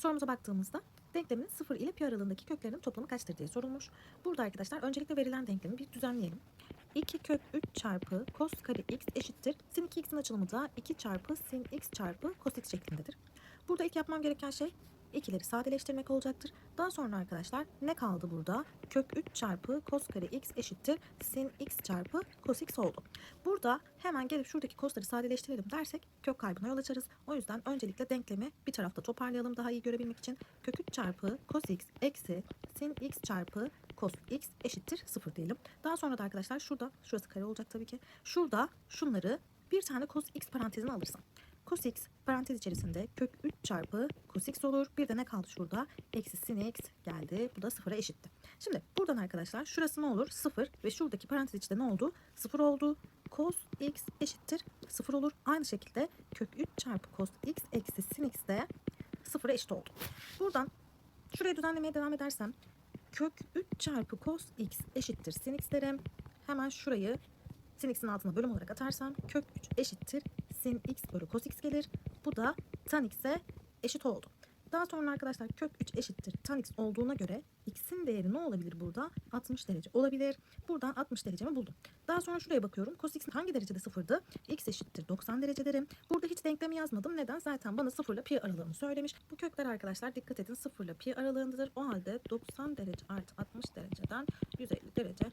Sorumuza baktığımızda denklemin 0 ile pi aralığındaki köklerinin toplamı kaçtır diye sorulmuş. Burada arkadaşlar öncelikle verilen denklemi bir düzenleyelim. 2 kök 3 çarpı cos kare x eşittir. Sin 2x'in açılımı da 2 çarpı sin x çarpı cos x şeklindedir. Burada ilk yapmam gereken şey ikileri sadeleştirmek olacaktır. Daha sonra arkadaşlar ne kaldı burada? Kök 3 çarpı cos kare x eşittir sin x çarpı cos x oldu. Burada hemen gelip şuradaki cosları sadeleştirelim dersek kök kaybına yol açarız. O yüzden öncelikle denklemi bir tarafta toparlayalım daha iyi görebilmek için. Kök 3 çarpı cos x eksi sin x çarpı cos x eşittir 0 diyelim. Daha sonra da arkadaşlar şurada, şurası kare olacak tabii ki. Şurada şunları bir tane cos x parantezine alırsam. Cos x parantez içerisinde kök 3 çarpı cos x olur. Bir de ne kaldı şurada? Eksi sin x geldi. Bu da sıfıra eşitti. Şimdi buradan arkadaşlar şurası ne olur? 0 ve şuradaki parantez içinde ne oldu? 0 oldu. Cos x eşittir 0 olur. Aynı şekilde kök 3 çarpı cos x eksi sin x de 0'a eşit oldu. Buradan şurayı düzenlemeye devam edersem kök 3 çarpı cos x eşittir sin x derim. Hemen şurayı sin x'in altına bölüm olarak atarsam kök 3 eşittir sin x bölü cos x gelir. Bu da tan x'e eşit oldu. Daha sonra arkadaşlar kök 3 eşittir tan x olduğuna göre x'in değeri ne olabilir burada? 60 derece olabilir. Buradan 60 derecemi buldum. Daha sonra şuraya bakıyorum. Cos x hangi derecede sıfırdı? x eşittir 90 derece derim. Burada hiç denklemi yazmadım. Neden? Zaten bana 0 ile pi aralığını söylemiş. Bu kökler arkadaşlar dikkat edin 0 ile pi aralığındadır. O halde 90 derece artı 60 dereceden 150 derece.